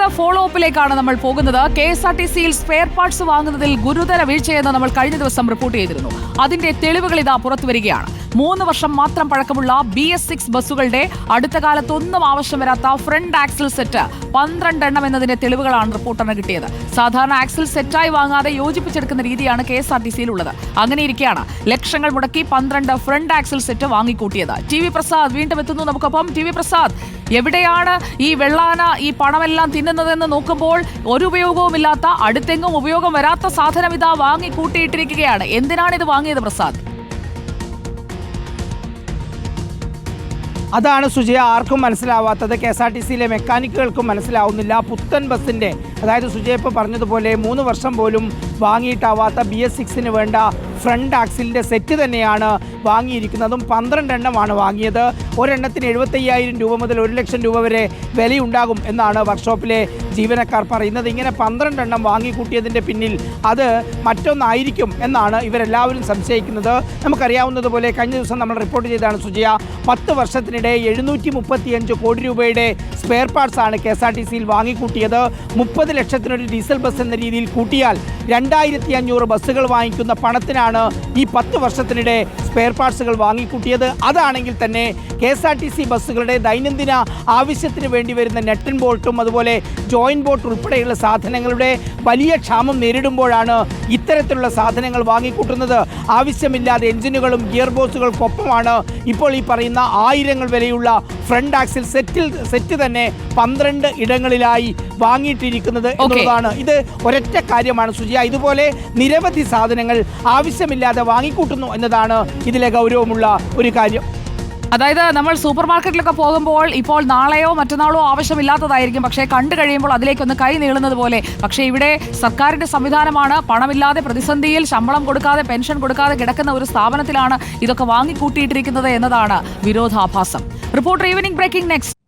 Next follow അപ്പിലേക്കാണ് നമ്മൾ പോകുന്നത്. കെ എസ് ആർ ടി സിയിൽ സ്പെയർ പാർട്സ് വാങ്ങുന്നതിൽ ഗുരുതര വീഴ്ചയെന്ന് നമ്മൾ കഴിഞ്ഞ ദിവസം റിപ്പോർട്ട് ചെയ്തിരുന്നു. അതിന്റെ തെളിവുകൾ ഇതാ പുറത്തു വരികയാണ്. മൂന്ന് വർഷം മാത്രം പഴക്കമുള്ള ബി എസ് സിക്സ് ബസ്സുകളുടെ അടുത്ത കാലത്തൊന്നും ആവശ്യം വരാത്ത ഫ്രണ്ട് ആക്സിൽ സെറ്റ് പന്ത്രണ്ട് എണ്ണം എന്നതിന്റെ തെളിവുകളാണ് റിപ്പോർട്ടറിന് കിട്ടിയത്. സാധാരണ ആക്സിൽ സെറ്റായി വാങ്ങാതെ യോജിപ്പിച്ചെടുക്കുന്ന രീതിയാണ് കെ എസ് ആർ ടി സിയിൽ ഉള്ളത് അങ്ങനെ ഇരിക്കുകയാണ്. ലക്ഷങ്ങൾ മുടക്കി പന്ത്രണ്ട് ഫ്രണ്ട് ആക്സിൽ സെറ്റ് വാങ്ങിക്കൂട്ടിയത്. ടി വി പ്രസാദ് വീണ്ടും എത്തുന്നു. നമുക്കൊപ്പം ടി വി പ്രസാദ്. എവിടെയാണ് ഈ വെള്ളാന ഈ പണമെല്ലാം തിന്നുന്നതെന്ന് നോക്കുമ്പോൾ ഒരു ഉപയോഗവുമില്ലാത്ത അടുത്തെങ്ങും ഉപയോഗം വരാത്ത സാധനം ഇതാ വാങ്ങി കൂട്ടിയിട്ടിരിക്കുകയാണ് എന്തിനാണ് ഇത് വാങ്ങിയത് പ്രസാദ്? അതാണ് സുജയ ആർക്കും മനസ്സിലാവാത്തത്. കെ എസ് ആർ ടി സിയിലെ മെക്കാനിക്കുകൾക്കും മനസ്സിലാവുന്നില്ല. പുത്തൻ ബസ്സിന്റെ അതായത് സുജയ ഇപ്പോൾ പറഞ്ഞതുപോലെ മൂന്ന് വർഷം പോലും വാങ്ങിയിട്ടാവാത്ത ബി എസ് സിക്സിന് വേണ്ട ഫ്രണ്ട് ആക്സിലിന്റെ സെറ്റ് തന്നെയാണ് വാങ്ങിയിരിക്കുന്നതും പന്ത്രണ്ട് എണ്ണമാണ് വാങ്ങിയത്. ഒരെണ്ണത്തിന് എഴുപത്തയ്യായിരം രൂപ മുതൽ ഒരു ലക്ഷം രൂപ വരെ വിലയുണ്ടാകും എന്നാണ് വർക്ക്ഷോപ്പിലെ ജീവനക്കാർ പറയുന്നത്. ഇങ്ങനെ പന്ത്രണ്ട് എണ്ണം വാങ്ങിക്കൂട്ടിയതിന്റെ പിന്നിൽ അത് മറ്റൊന്നായിരിക്കും എന്നാണ് ഇവരെല്ലാവരും സംശയിക്കുന്നത്. നമുക്കറിയാവുന്നതുപോലെ കഴിഞ്ഞ ദിവസം നമ്മൾ റിപ്പോർട്ട് ചെയ്തതാണ് സുജയ പത്ത് വർഷത്തിനിടെ എഴുന്നൂറ്റി മുപ്പത്തിയഞ്ച് കോടി രൂപയുടെ സ്പെയർ പാർട്സ് ആണ് കെ എസ് ആർ ടി സിയിൽ വാങ്ങിക്കൂട്ടിയത്. മുപ്പത് ലക്ഷത്തിനൊരു ഡീസൽ ബസ് എന്ന രീതിയിൽ കൂട്ടിയാൽ രണ്ടായിരത്തി അഞ്ഞൂറ് ബസ്സുകൾ വാങ്ങിക്കുന്ന പണത്തിനാണ് ഈ പത്ത് വർഷത്തിനിടെ സ്പെയർ പാർട്സുകൾ വാങ്ങിക്കൂട്ടിയത്. അതാണെങ്കിൽ തന്നെ K S R T C ബസ്സുകളുടെ ദൈനംദിന ആവശ്യത്തിന് വേണ്ടി വരുന്ന നെട്ടൻ ബോൾട്ടും അതുപോലെ ജോയിൻ ബോട്ട് ഉൾപ്പെടെയുള്ള സാധനങ്ങളുടെ വലിയ ക്ഷാമം നേരിടുമ്പോഴാണ് ഇത്തരത്തിലുള്ള സാധനങ്ങൾ വാങ്ങിക്കൂട്ടുന്നത്. ആവശ്യമില്ലാതെ എഞ്ചിനുകളും ഗിയർ ബോക്സുകൾക്കൊപ്പമാണ് ഇപ്പോൾ ഈ പറയുന്ന ആയിരങ്ങൾ വിലയുള്ള ഫ്രണ്ട് ആക്സിൽ സെറ്റിൽ സെറ്റ് തന്നെ പന്ത്രണ്ട് ഇടങ്ങളിലായി വാങ്ങിയിട്ടിരിക്കുന്നത് എന്നുള്ളതാണ്. ഇത് ഒരൊറ്റ കാര്യമാണ് സുജിയ. ഇതുപോലെ നിരവധി സാധനങ്ങൾ ആവശ്യമില്ലാതെ വാങ്ങിക്കൂട്ടുന്നു എന്നതാണ് ഇതിലെ ഗൗരവമുള്ള ഒരു കാര്യം. അതായത് നമ്മൾ സൂപ്പർ മാർക്കറ്റിലൊക്കെ പോകുമ്പോൾ ഇപ്പോൾ നാളെയോ മറ്റന്നാളോ ആവശ്യമില്ലാത്തതായിരിക്കും. പക്ഷേ കണ്ടു കഴിയുമ്പോൾ അതിലേക്കൊന്ന് കൈ നീളുന്നത് പോലെ. പക്ഷേ ഇവിടെ സർക്കാരിന്റെ സംവിധാനമാണ്. പണമില്ലാതെ പ്രതിസന്ധിയിൽ ശമ്പളം കൊടുക്കാതെ പെൻഷൻ കൊടുക്കാതെ കിടക്കുന്ന ഒരു സ്ഥാപനത്തിലാണ് ഇതൊക്കെ വാങ്ങിക്കൂട്ടിയിട്ടിരിക്കുന്നത് എന്നതാണ് വിരോധാഭാസം. Reporter evening breaking next